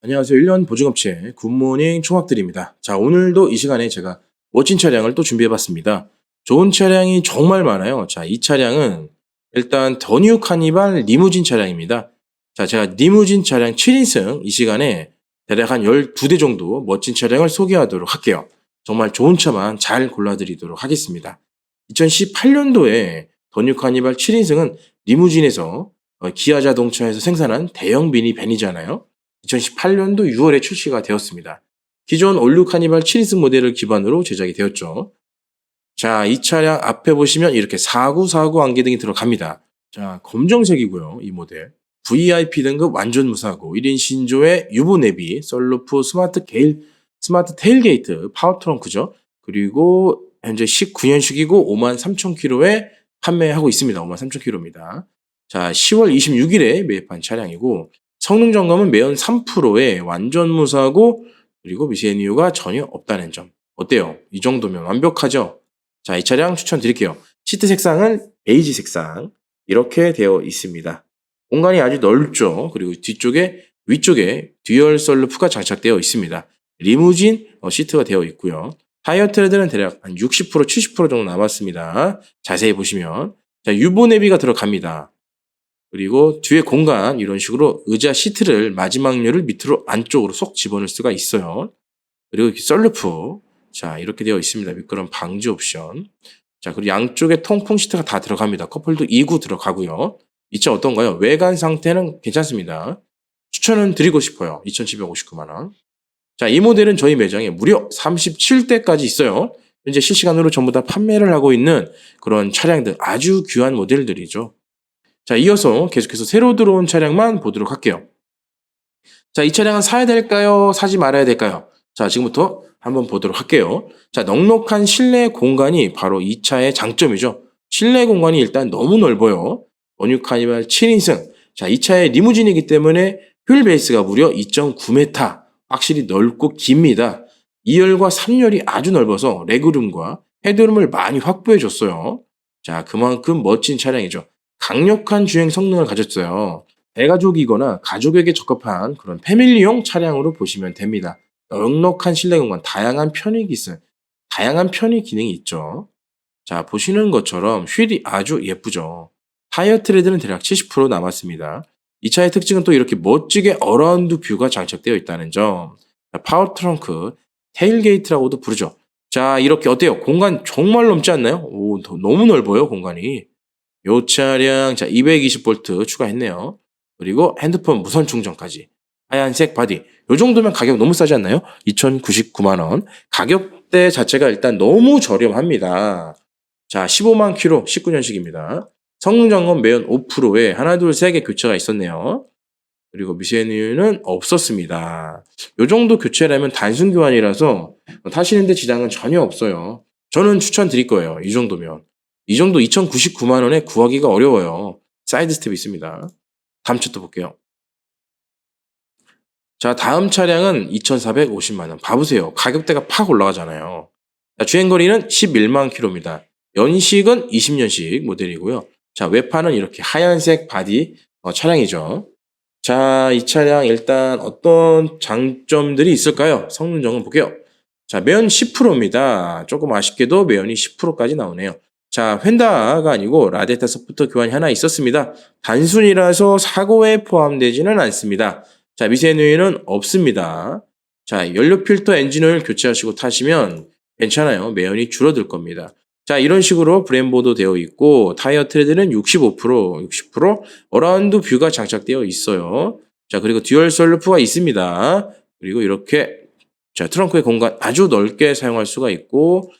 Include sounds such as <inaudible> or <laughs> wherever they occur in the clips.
안녕하세요. 1년 보증업체 굿모닝 총학들입니다. 자, 오늘도 이 시간에 제가 멋진 차량을 또 준비해봤습니다. 좋은 차량이 정말 많아요. 자, 이 차량은 일단 더뉴 카니발 리무진 차량입니다. 자, 제가 리무진 차량 7인승 이 시간에 대략 한 12대 정도 멋진 차량을 소개하도록 할게요. 정말 좋은 차만 잘 골라드리도록 하겠습니다. 2018년도에 더뉴 카니발 7인승은 리무진에서 어, 기아 자동차에서 생산한 대형 미니 밴이잖아요. 2018년도 6월에 출시가 되었습니다. 기존 올류 카니발 7인승 모델을 기반으로 제작이 되었죠. 자, 이 차량 앞에 보시면 이렇게 4949 안개등이 들어갑니다. 자, 검정색이고요, 이 모델. VIP 등급 완전 무사고 1인 신조의 유보 내비, 썰루프, 스마트 게일, 스마트 테일게이트, 파워 트렁크죠. 그리고 현재 19년식이고 53,000km에 판매하고 있습니다. 53,000km입니다. 자, 10월 26일에 매입한 차량이고 성능 점검은 매연 3%에 완전 무사하고 그리고 미세니유가 전혀 없다는 점. 어때요? 이 정도면 완벽하죠? 자, 이 차량 추천드릴게요. 시트 색상은 베이지 색상 이렇게 되어 있습니다. 공간이 아주 넓죠. 그리고 뒤쪽에 위쪽에 듀얼 썰루프가 장착되어 있습니다. 리무진 어, 시트가 되어 있고요. 타이어 트레드는 대략 한 60% 70% 정도 남았습니다. 자세히 보시면 자, 유보 내비가 들어갑니다. 그리고 뒤에 공간 이런 식으로 의자 시트를 마지막 열을 밑으로 안쪽으로 쏙 집어넣을 수가 있어요. 그리고 썰루프 자 이렇게 되어 있습니다. 미끄럼 방지 옵션. 자 그리고 양쪽에 통풍 시트가 다 들어갑니다. 컵홀도 2구 들어가고요. 이차 어떤가요? 외관 상태는 괜찮습니다. 추천은 드리고 싶어요. 2,759만 원. 자, 이 모델은 저희 매장에 무려 37대까지 있어요. 현재 실시간으로 전부 다 판매를 하고 있는 그런 차량들 아주 귀한 모델들이죠. 자, 이어서 계속해서 새로 들어온 차량만 보도록 할게요. 자, 이 차량은 사야 될까요? 사지 말아야 될까요? 자, 지금부터 한번 보도록 할게요. 자, 넉넉한 실내 공간이 바로 이 차의 장점이죠. 실내 공간이 일단 너무 넓어요. 원유 카니발 7인승. 자, 이 차의 리무진이기 때문에 휠 베이스가 무려 2.9m. 확실히 넓고 깁니다. 2열과 3열이 아주 넓어서 레그룸과 헤드룸을 많이 확보해 줬어요. 자, 그만큼 멋진 차량이죠. 강력한 주행 성능을 가졌어요. 대가족이거나 가족에게 적합한 그런 패밀리용 차량으로 보시면 됩니다. 넉넉한 실내 공간, 다양한 편의 기능, 다양한 편의 기능이 있죠. 자, 보시는 것처럼 휠이 아주 예쁘죠. 타이어 트레드는 대략 70% 남았습니다. 이 차의 특징은 또 이렇게 멋지게 어라운드 뷰가 장착되어 있다는 점. 자, 파워 트렁크, 테일게이트라고도 부르죠. 자, 이렇게 어때요? 공간 정말 넘지 않나요? 오, 더- 너무 넓어요, 공간이. 요 차량, 자, 220V 추가했네요. 그리고 핸드폰 무선 충전까지. 하얀색 바디. 요 정도면 가격 너무 싸지 않나요? 2,099만 원. 가격대 자체가 일단 너무 저렴합니다. 자, 15만 킬로, 19년식입니다. 성능 점검 매연 5%에 하나, 둘, 세 개 교체가 있었네요. 그리고 미세누유는 없었습니다. 요 정도 교체라면 단순 교환이라서 타시는데 지장은 전혀 없어요. 저는 추천드릴 거예요. 이 정도면. 이 정도 2,099만 원에 구하기가 어려워요. 사이드 스텝 있습니다. 다음 차 또 볼게요. 자, 다음 차량은 2,450만 원. 봐보세요. 가격대가 팍 올라가잖아요. 자, 주행 거리는 11만 킬로입니다. 연식은 20년식 모델이고요. 자, 외판은 이렇게 하얀색 바디 어, 차량이죠. 자, 이 차량 일단 어떤 장점들이 있을까요? 성능 점검 볼게요. 자, 매연 10%입니다. 조금 아쉽게도 매연이 10%까지 나오네요. 자, 휀다가 아니고 라데타 소프트 교환이 하나 있었습니다. 단순이라서 사고에 포함되지는 않습니다. 자, 미세누이는 없습니다. 자, 연료 필터 엔진오일 교체하시고 타시면 괜찮아요. 매연이 줄어들 겁니다. 자, 이런 식으로 브레인보드 되어 있고 타이어 트레드는 65%, 60% 어라운드 뷰가 장착되어 있어요. 자, 그리고 듀얼 썰루프가 있습니다. 그리고 이렇게 자, 트렁크의 공간 아주 넓게 사용할 수가 있고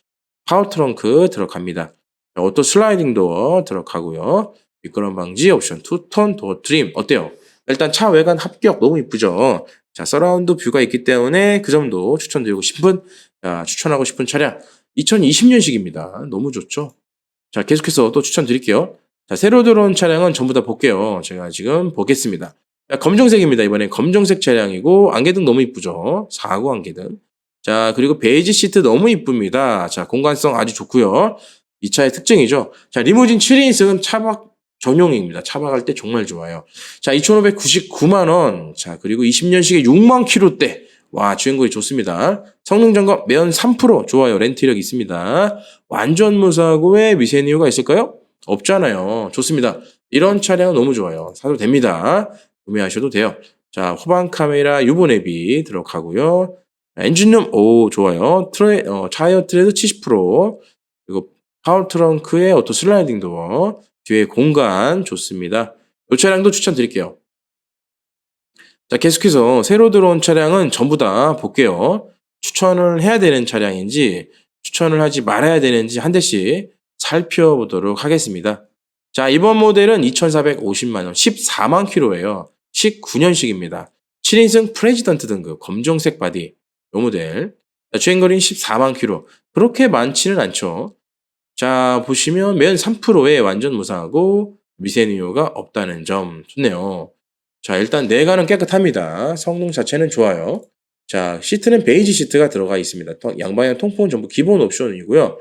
파워 트렁크 들어갑니다. 자, 오토 슬라이딩 도어 들어가고요. 미끄럼 방지 옵션 투톤 도어 트림 어때요? 일단 차 외관 합격 너무 이쁘죠. 자, 서라운드 뷰가 있기 때문에 그 점도 추천드리고 싶은 자, 추천하고 싶은 차량 2020년식입니다. 너무 좋죠. 자, 계속해서 또 추천드릴게요. 자, 새로 들어온 차량은 전부 다 볼게요. 제가 지금 보겠습니다. 자, 검정색입니다. 이번엔 검정색 차량이고 안개등 너무 이쁘죠. 4구 안개등. 자, 그리고 베이지 시트 너무 이쁩니다. 자, 공간성 아주 좋고요. 이 차의 특징이죠. 자, 리무진 7인승은 차박 전용입니다. 차 박을 때 정말 좋아요. 자, 2,599만 원. 자, 그리고 20년식에 6만 킬로대. 와, 주행거리 좋습니다. 성능 점검 매연 3% 좋아요. 렌트력 있습니다. 완전 무사고에 미세한 이유가 있을까요? 없잖아요. 좋습니다. 이런 차량은 너무 좋아요. 사도 됩니다. 구매하셔도 돼요. 자, 후방 카메라 유보 내비 들어가고요. 엔진룸 오 좋아요. 트레 어, 타이어 트레드 70% 그리고 파워 트렁크에 오토 슬라이딩 도어 뒤에 공간 좋습니다. 이 차량도 추천드릴게요. 자 계속해서 새로 들어온 차량은 전부 다 볼게요. 추천을 해야 되는 차량인지 추천을 하지 말아야 되는지 한 대씩 살펴보도록 하겠습니다. 자 이번 모델은 2,450만원 14만 킬로예요. 19년식입니다. 7인승 프레지던트 등급 검정색 바디 요 모델 자, 주행거리는 14만 킬로 그렇게 많지는 않죠. 자 보시면 매연 3%에 완전 무사하고 미세니오가 없다는 점 좋네요. 자 일단 내관은 깨끗합니다. 성능 자체는 좋아요. 자 시트는 베이지 시트가 들어가 있습니다. 통- 양방향 통풍은 전부 기본 옵션이고요.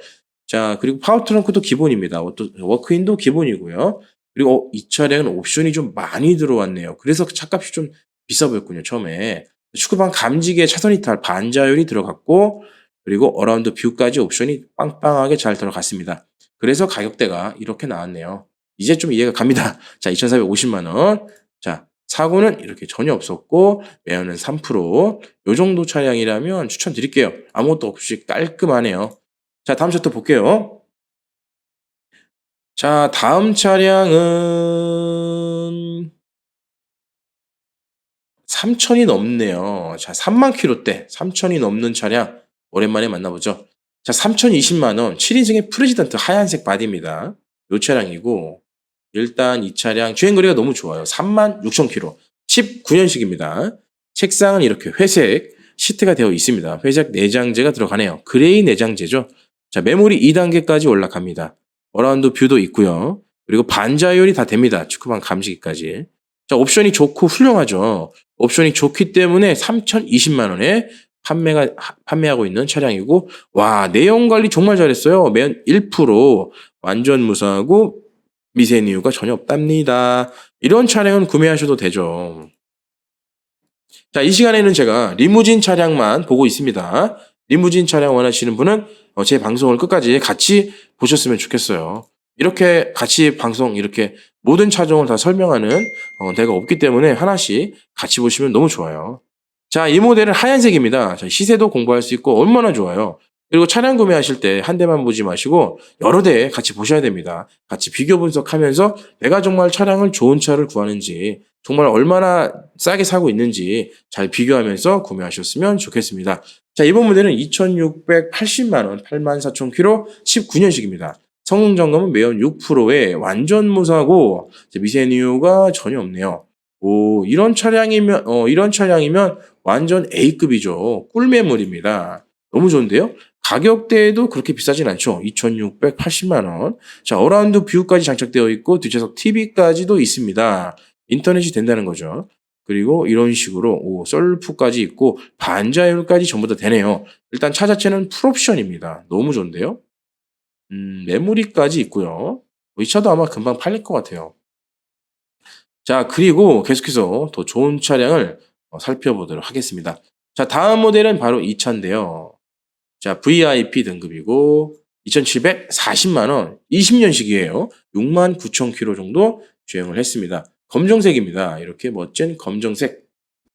자 그리고 파워 트렁크도 기본입니다. 또 워크인도 기본이고요. 그리고 어, 이 차량은 옵션이 좀 많이 들어왔네요. 그래서 차값이 좀 비싸 보였군요 처음에. 축구방 감지기에 차선 이탈 반자율이 들어갔고 그리고 어라운드 뷰까지 옵션이 빵빵하게 잘 들어갔습니다. 그래서 가격대가 이렇게 나왔네요. 이제 좀 이해가 갑니다. <laughs> 자, 2,450만 원. 자, 사고는 이렇게 전혀 없었고 매연은 3%. 요 정도 차량이라면 추천드릴게요. 아무것도 없이 깔끔하네요. 자, 다음 차 또 볼게요. 자, 다음 차량은 3천이 넘네요. 자, 3만 킬로대, 3천이 넘는 차량 오랜만에 만나보죠. 자, 3,020만 원, 7인승의 프레지던트 하얀색 바디입니다. 요 차량이고 일단 이 차량 주행거리가 너무 좋아요. 3만 6천 킬로, 19년식입니다. 책상은 이렇게 회색 시트가 되어 있습니다. 회색 내장재가 들어가네요. 그레이 내장재죠. 자, 메모리 2단계까지 올라갑니다. 어라운드 뷰도 있고요. 그리고 반자율이 다 됩니다. 축구방 감지기까지. 자, 옵션이 좋고 훌륭하죠. 옵션이 좋기 때문에 3,020만 원에 판매가 하- 판매하고 있는 차량이고 와 내용 관리 정말 잘했어요. 매연 1% 완전 무사하고 미세한 이유가 전혀 없답니다. 이런 차량은 구매하셔도 되죠. 자, 이 시간에는 제가 리무진 차량만 보고 있습니다. 리무진 차량 원하시는 분은 어, 제 방송을 끝까지 같이 보셨으면 좋겠어요. 이렇게 같이 방송 이렇게 모든 차종을 다 설명하는 어, 데가 없기 때문에 하나씩 같이 보시면 너무 좋아요. 자, 이 모델은 하얀색입니다. 자, 시세도 공부할 수 있고 얼마나 좋아요. 그리고 차량 구매하실 때 한 대만 보지 마시고 여러 대 같이 보셔야 됩니다. 같이 비교 분석하면서 내가 정말 차량을 좋은 차를 구하는지 정말 얼마나 싸게 사고 있는지 잘 비교하면서 구매하셨으면 좋겠습니다. 자, 이번 모델은 2,680만원, 84,000km, 19년식입니다. 성능 점검은 매연 6%에 완전 무사고 미세한 이유가 전혀 없네요. 오, 이런 차량이면, 어, 이런 차량이면 완전 A급이죠. 꿀매물입니다. 너무 좋은데요? 가격대도 그렇게 비싸진 않죠. 2,680만원. 자, 어라운드 뷰까지 장착되어 있고, 뒷좌석 TV까지도 있습니다. 인터넷이 된다는 거죠. 그리고 이런 식으로, 오, 썰프까지 있고, 반자율까지 전부 다 되네요. 일단 차 자체는 풀옵션입니다. 너무 좋은데요? 음, 메모리까지 있고요. 이 차도 아마 금방 팔릴 것 같아요. 자, 그리고 계속해서 더 좋은 차량을 어, 살펴보도록 하겠습니다. 자, 다음 모델은 바로 이 차인데요. 자, VIP 등급이고 2,740만 원, 20년식이에요. 6만 9천 킬로 정도 주행을 했습니다. 검정색입니다. 이렇게 멋진 검정색.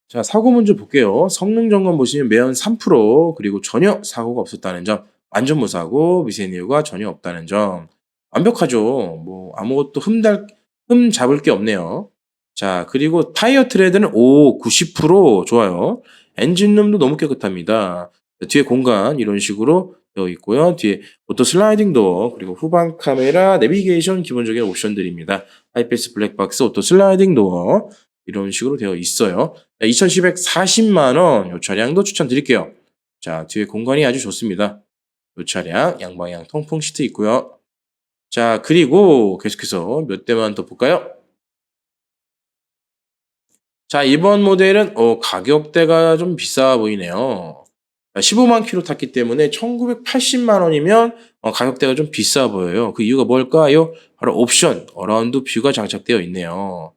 자, 사고 먼저 볼게요. 성능 점검 보시면 매연 3% 그리고 전혀 사고가 없었다는 점, 완전 무사고 미세한 이유가 전혀 없다는 점. 완벽하죠. 뭐 아무것도 흠 달 흠 잡을 게 없네요. 자, 그리고 타이어 트레드는 오, 90% 좋아요. 엔진룸도 너무 깨끗합니다. 뒤에 공간 이런 식으로 되어 있고요. 뒤에 오토 슬라이딩 도어, 그리고 후방 카메라, 내비게이션 기본적인 옵션들입니다. 하이패스 블랙박스, 오토 슬라이딩 도어 이런 식으로 되어 있어요. 2,740만 원, 이 차량도 추천드릴게요. 자, 뒤에 공간이 아주 좋습니다. 이 차량 양방향 통풍 시트 있고요. 자, 그리고 계속해서 몇 대만 더 볼까요? 자, 이번 모델은 어, 가격대가 좀 비싸 보이네요. 15만 킬로 탔기 때문에 1980만 원이면 어, 가격대가 좀 비싸 보여요. 그 이유가 뭘까요? 바로 옵션, 어라운드 뷰가 장착되어 있네요.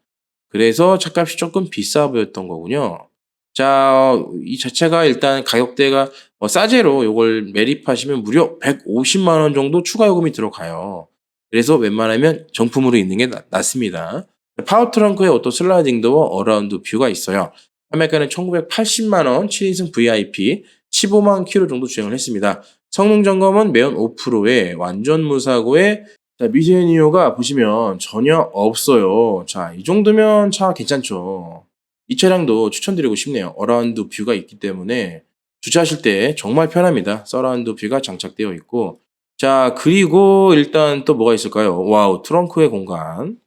그래서 차값이 조금 비싸 보였던 거군요. 자, 이 자체가 일단 가격대가 어, 싸제로 이걸 매립하시면 무려 150만 원 정도 추가 요금이 들어가요. 그래서 웬만하면 정품으로 있는 게 낫, 낫습니다. 파워 트렁크에 오토 슬라이딩 도어 어라운드 뷰가 있어요. 판매가는 1980만 원 7인승 VIP 15만 킬로 정도 주행을 했습니다. 성능 점검은 매연 5%에 완전 무사고에 자, 미제니오가 보시면 전혀 없어요. 자, 이 정도면 차 괜찮죠. 이 차량도 추천드리고 싶네요. 어라운드 뷰가 있기 때문에 주차하실 때 정말 편합니다. 서라운드 뷰가 장착되어 있고 자, 그리고 일단 또 뭐가 있을까요? 와우, 트렁크의 공간.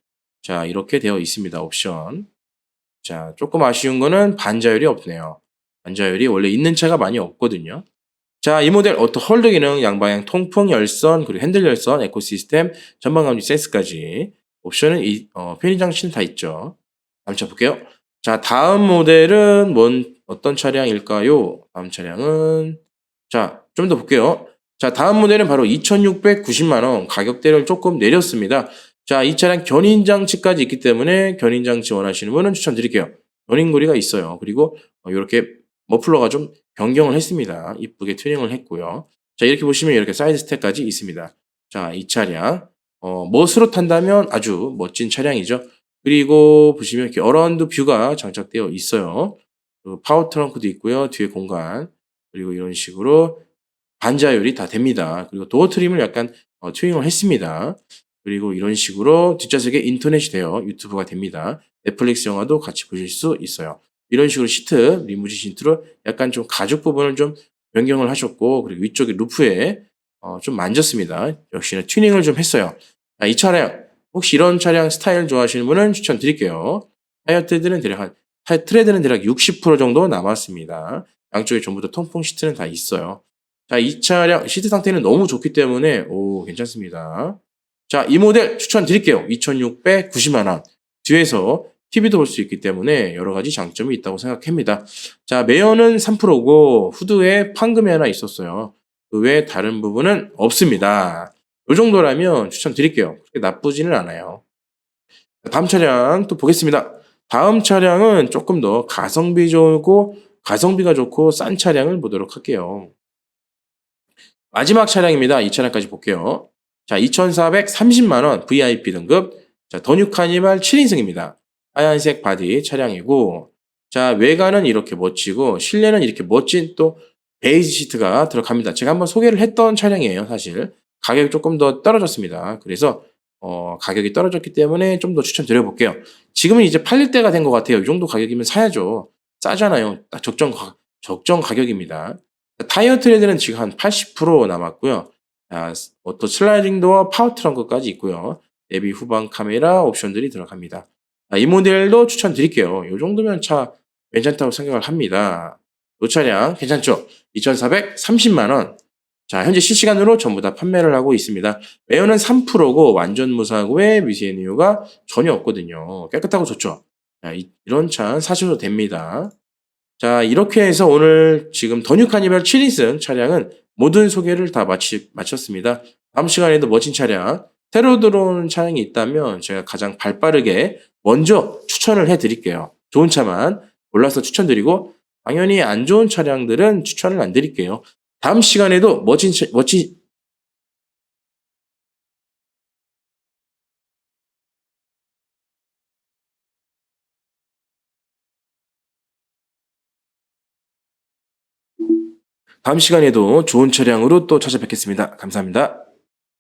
자, 이렇게 되어 있습니다. 옵션. 자, 조금 아쉬운 거는 반자율이 없네요. 반자율이 원래 있는 차가 많이 없거든요. 자, 이 모델 오토 홀드 기능, 양방향 통풍 열선, 그리고 핸들 열선, 에코 시스템, 전방 감지 센스까지 옵션은 이 어, 편의 장치는 다 있죠. 다음 차 볼게요. 자, 다음 모델은 뭔 어떤 차량일까요? 다음 차량은 자, 좀 더 볼게요. 자, 다음 모델은 바로 2,690만 원 가격대를 조금 내렸습니다. 자, 이 차량 견인 장치까지 있기 때문에 견인 장치 원하시는 분은 추천드릴게요. 견인고리가 있어요. 그리고 이렇게 머플러가 좀 변경을 했습니다. 이쁘게 튜닝을 했고요. 자, 이렇게 보시면 이렇게 사이드 스택까지 있습니다. 자, 이 차량 어, 멋으로 탄다면 아주 멋진 차량이죠. 그리고 보시면 이렇게 어라운드 뷰가 장착되어 있어요. 그 파워 트렁크도 있고요. 뒤에 공간. 그리고 이런 식으로 반자율이 다 됩니다. 그리고 도어 트림을 약간 어, 튜닝을 했습니다. 그리고 이런 식으로 뒷좌석에 인터넷이 되어 유튜브가 됩니다. 넷플릭스 영화도 같이 보실 수 있어요. 이런 식으로 시트, 리무진 시트로 약간 좀 가죽 부분을 좀 변경을 하셨고, 그리고 위쪽에 루프에 어, 좀 만졌습니다. 역시나 튜닝을 좀 했어요. 자, 이 차량, 혹시 이런 차량 스타일 좋아하시는 분은 추천드릴게요. 타이어 트레드는 대략 한, 트레드는 대략 60% 정도 남았습니다. 양쪽에 전부 다 통풍 시트는 다 있어요. 자, 이 차량 시트 상태는 너무 좋기 때문에 오 괜찮습니다. 자, 이 모델 추천드릴게요. 2,690만 원. 뒤에서 TV도 볼 수 있기 때문에 여러 가지 장점이 있다고 생각합니다. 자, 매연은 3%고 후드에 판금이 하나 있었어요. 그 외에 다른 부분은 없습니다. 이 정도라면 추천드릴게요. 그렇게 나쁘지는 않아요. 다음 차량 또 보겠습니다. 다음 차량은 조금 더 가성비 좋고 가성비가 좋고 싼 차량을 보도록 할게요. 마지막 차량입니다. 이 차량까지 볼게요. 자, 2,430만원 VIP 등급. 자, 더뉴 카니발 7인승입니다. 하얀색 바디 차량이고, 자, 외관은 이렇게 멋지고, 실내는 이렇게 멋진 또 베이지 시트가 들어갑니다. 제가 한번 소개를 했던 차량이에요, 사실. 가격이 조금 더 떨어졌습니다. 그래서, 어, 가격이 떨어졌기 때문에 좀 더 추천드려볼게요. 지금은 이제 팔릴 때가 된 것 같아요. 이 정도 가격이면 사야죠. 싸잖아요. 딱 적정, 가, 적정 가격입니다. 타이어 트레드는 지금 한 80% 남았고요. 아, 오토 슬라이딩 도어 파워 트렁크까지 있고요. 내비 후방 카메라 옵션들이 들어갑니다. 아, 이 모델도 추천드릴게요. 이 정도면 차 괜찮다고 생각을 합니다. 이 차량 괜찮죠? 2,430만원. 자, 현재 실시간으로 전부 다 판매를 하고 있습니다. 매연은 3%고 완전 무사고에 미세한 이유가 전혀 없거든요. 깨끗하고 좋죠? 자, 이, 이런 차 사셔도 됩니다. 자, 이렇게 해서 오늘 지금 더뉴 카니발 7인승 차량은 모든 소개를 다 마치, 마쳤습니다. 다음 시간에도 멋진 차량, 새로 들어온 차량이 있다면 제가 가장 발 빠르게 먼저 추천을 해드릴게요. 좋은 차만 골라서 추천드리고, 당연히 안 좋은 차량들은 추천을 안 드릴게요. 다음 시간에도 멋진, 차- 멋진, 다음 시간에도 좋은 차량으로 또 찾아뵙겠습니다. 감사합니다.